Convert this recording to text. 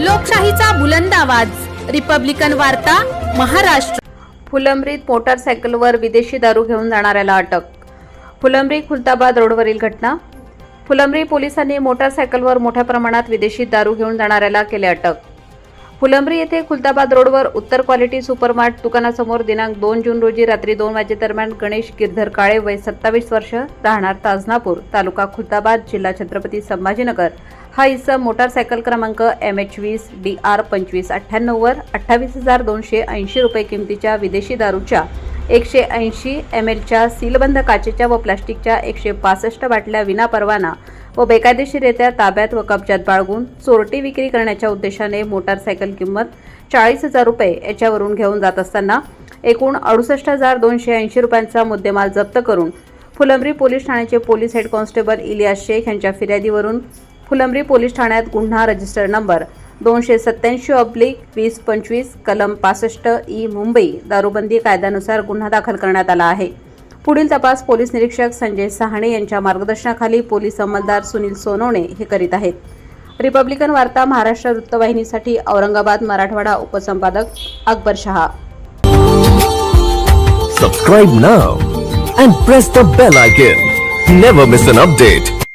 लोकशाहीचा बुलंद आवाज. रिपब्लिकन वार्ता महाराष्ट्र. फुलंब्रीत मोटारसायकलवर विदेशी दारू घेऊन जाणाऱ्याला अटक. फुलंब्री खुलताबाद रोडवरील घटना. फुलंब्री पोलिसांनी मोटारसायकलवर मोठ्या प्रमाणात विदेशी दारू घेऊन जाणाऱ्याला केले अटक. फुलंब्री येथे खुलताबाद रोडवर उत्तर क्वालिटी सुपरमार्ट दुकानासमोर दिनांक दोन जून रोजी रात्री दोन वाजेदरम्यान गणेश गिरधर काळे वय सत्तावीस वर्ष राहणार ताजनापूर तालुका खुलताबाद जिल्हा छत्रपती संभाजीनगर. हा इसम मोटारसायकल क्रमांक एम एच वीस डी आर पंचवीस अठ्ठ्याण्णववर अठ्ठावीस हजार दोनशे ऐंशी रुपये किमतीच्या विदेशी दारूच्या एकशे ऐंशी एम एलच्या सीलबंद काचेच्या व प्लास्टिकच्या एकशे पासष्ट बाटल्या विनापरवाना व बेकायदेशीररित्या ताब्यात व कब्जात बाळगून चोरटी विक्री करण्याच्या उद्देशाने मोटारसायकल किंमत चाळीस हजार रुपये याच्यावरून घेऊन जात असताना एकूण अडुसष्ट हजार दोनशे ऐंशी रुपयांचा मुद्देमाल जप्त करून फुलंब्री पोलीस ठाण्याचे police head constable Ilyas Shaikh यांच्या फिर्यादीवरून फुलंब्री पोलीस ठाण्यात गुन्हा रजिस्टर नंबर दोनशे सत्याऐंशी ऑब्लिक वीस पंचवीस कलम पासष्ट ई मुंबई दारूबंदी कायद्यानुसार गुन्हा दाखल करण्यात आला आहे. पुढील तपास पोलीस निरीक्षक संजय सहाणे यांच्या मार्गदर्शनाखाली पोलीस अंमलदार सुनील सोनवणे हे करीत आहेत. रिपब्लिकन वार्ता महाराष्ट्र वृत्तवाहिनीसाठी Aurangabad Marathwada उपसंपादक Akbar Shah. Subscribe now and press the bell icon never miss an update